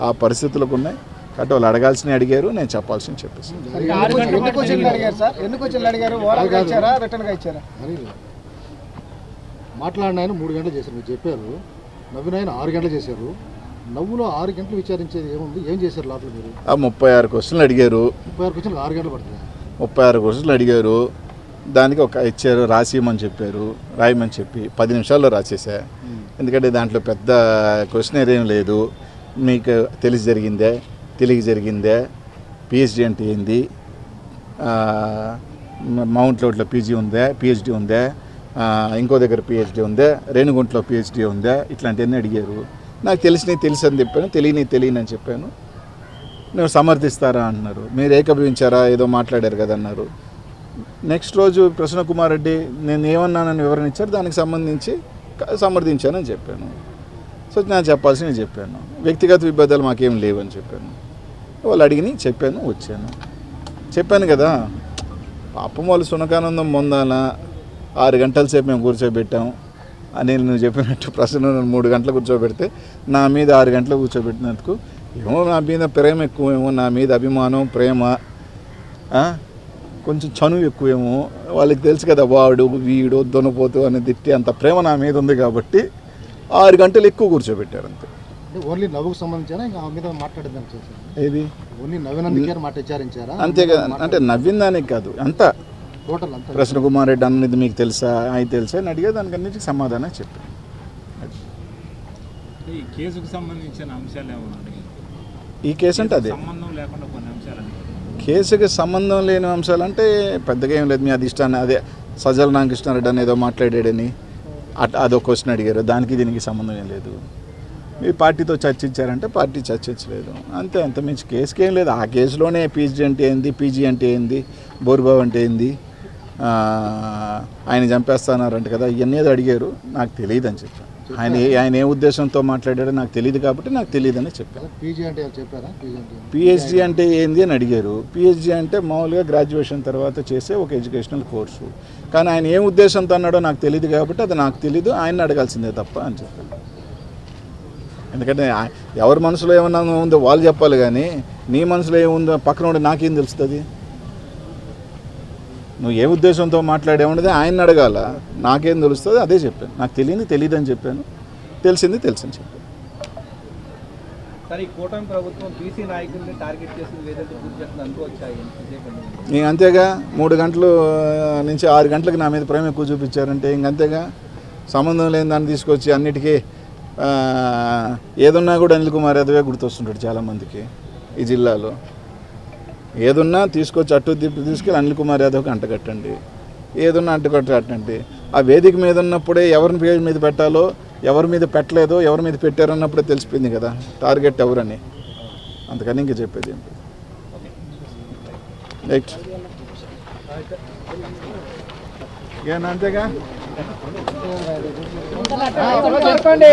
ఆ పరిస్థితులకు ఉన్నాయి. కాబట్టి వాళ్ళు అడగాల్సినవి అడిగారు నేను చెప్పాల్సింది చెప్పేసి క్వశ్చన్- మాట్లాడిన ఆయన మూడు గంటలు చేశారు మీరు చెప్పారు. నవ్విన ఆయన ఆరు గంటలు చేశారు. నవ్వులో ఆరు గంటలు విచారించేది ఏముంది? ఏం చేశారు లోపల మీరు? ఆ ముప్పై ఆరు క్వశ్చన్లు అడిగారు. ముప్పై ఆరు క్వశ్చన్లు ఆరు గంటలు పడుతుంది ముప్పై ఆరు క్వశ్చన్లు అడిగారు. దానికి ఒక ఇచ్చారు రాసిమని చెప్పారు రాయమని చెప్పి పది నిమిషాల్లో రాసేసా. ఎందుకంటే దాంట్లో పెద్ద క్వశ్చనర్ ఏం లేదు. మీకు తెలిసి జరిగిందే తెలియ జరిగిందే పిహెచ్డి అంటే ఏంది? మౌంట్ లోడ్లో పీజీ ఉందే పిహెచ్డి ఉందే ఇంకో దగ్గర పిహెచ్డి ఉందే రేణుగుంట్లో పిహెచ్డి ఉందే ఇట్లాంటివన్నీ అడిగారు. నాకు తెలిసినవి తెలుసు అని చెప్పాను తెలియని తెలియని అని చెప్పాను. నువ్వు సమర్థిస్తారా అన్నారు. మీరు ఏకభవించారా? ఏదో మాట్లాడారు కదా అన్నారు. నెక్స్ట్ రోజు ప్రసన్న కుమార్ రెడ్డి నేను ఏమన్నానని వివరణ ఇచ్చారు దానికి సంబంధించి సమర్థించానని చెప్పాను. సో నేను చెప్పాల్సింది చెప్పాను. వ్యక్తిగత విభేదాలు మాకేం లేవని చెప్పాను. వాళ్ళు అడిగిని చెప్పాను వచ్చాను. చెప్పాను కదా పాపం వాళ్ళు సునకానందం పొందాలా? ఆరు గంటల సేపు మేము కూర్చోబెట్టాం అని నువ్వు చెప్పినట్టు ప్రశ్న మూడు గంటలు కూర్చోబెడితే నా మీద ఆరు గంటలు కూర్చోబెట్టినందుకు ఏమో నా మీద ప్రేమ ఎక్కువేమో నా మీద అభిమానం ప్రేమ కొంచెం చనువు ఎక్కువేమో. వాళ్ళకి తెలుసు కదా వాడు వీడు దొనపోతు అని తిట్టి అంత ప్రేమ నా మీద ఉంది కాబట్టి ఆరు గంటలు ఎక్కువ కూర్చోబెట్టారు అంతే ఓన్లీ నవ్వుకు సంబంధించిన? ఇంకా ఆ మీద ఏది? ఓన్లీ నవ్వినందుకే మాట విచారించారా? అంతే కదా. అంటే నవ్విన దానికి కాదు. అంతా. టోటల్ అంతా. ప్రసన్న కుమార్ రెడ్డి అన్నది మీకు తెలుసా? ఆయన తెలుసా? అని అడిగా దానికి అన్నిటికీ సమాధానం చెప్పాను ఈ కేసుకు సంబంధించిన అంశాలు ఈ కేసు అంటే అదే. సంబంధం లేకుండా కొన్ని అంశాలు అడిగారు. కేసుకి సంబంధం లేని అంశాలు అంటే పెద్దగా ఏం లేదు. మీ అధిష్టానం అదే సజ్జల రామకృష్ణారెడ్డి అని ఏదో మాట్లాడాడని. అదొక క్వశ్చన్ అడిగారు. దానికి దీనికి సంబంధం ఏం లేదు. మీ పార్టీతో చర్చించారంటే పార్టీ చర్చించలేదు. అంతే అంత మించి కేసుకి ఏం లేదు. ఆ కేసులోనే పీజీ అంటే ఏంది పీజీ అంటే ఏంది బోరుబాబు అంటే ఏంది ఆయన చంపేస్తానారంట కదా ఇవన్నీ అడిగారు. నాకు తెలియదు అని చెప్పాను. ఆయన ఏ- ఆయన ఏ ఉద్దేశంతో మాట్లాడాడో నాకు తెలియదు కాబట్టి నాకు తెలియదని చెప్పాను. పీజీ అంటే ఏమైనా చెప్పారా? పీజీ అంటే ఏమి? పిహెచ్డి అంటే ఏంది అని అడిగారు. పిహెచ్డి అంటే మామూలుగా గ్రాడ్యుయేషన్ తర్వాత చేసే ఒక ఎడ్యుకేషనల్ కోర్సు కానీ ఆయన ఏం ఉద్దేశంతో అన్నాడో నాకు తెలియదు కాబట్టి అది నాకు తెలియదు ఆయన అడగాల్సిందే తప్ప అని చెప్పాను. ఎందుకంటే ఎవరి మనసులో ఏమన్నా ఉందో వాళ్ళు చెప్పాలి కానీ నీ మనసులో ఏముందో పక్కన ఉండి నాకేం తెలుస్తుంది? నువ్వు ఏ ఉద్దేశంతో మాట్లాడేమన్నది ఆయన అడగాల. నాకేం తెలుస్తుంది అదే చెప్పాను. నాకు తెలియంది తెలియదు అని చెప్పాను. తెలిసింది తెలుసని చెప్పాను. ఇంక అంతేగా మూడు గంటలు నుంచి ఆరు గంటలకు నా మీద ప్రేమ ఎక్కువ చూపించారంటే ఇంక అంతేగా సంబంధం లేని దాన్ని తీసుకొచ్చి అన్నిటికీ ఏదున్నా కూడా అనిల్ కుమార్ యాదవే గుర్తొస్తుంటాడు చాలామందికి ఈ జిల్లాలో. ఏదున్నా తీసుకొచ్చి అటు తిప్పి తీసుకెళ్ళి అనిల్ కుమార్ యాదవ్కి అంటగట్టండి ఏదున్నా అంటగట్టండి ఆ వేదిక మీద ఉన్నప్పుడే ఎవరిని పేరు మీద పెట్టాలో ఎవరి మీద పెట్టలేదో ఎవరి మీద పెట్టారన్నప్పుడే తెలిసిపోయింది కదా. టార్గెట్ ఎవరని. అందుకని ఇంక చెప్పేది ఏంటి రైట్ అంతేగా? చెప్పండి.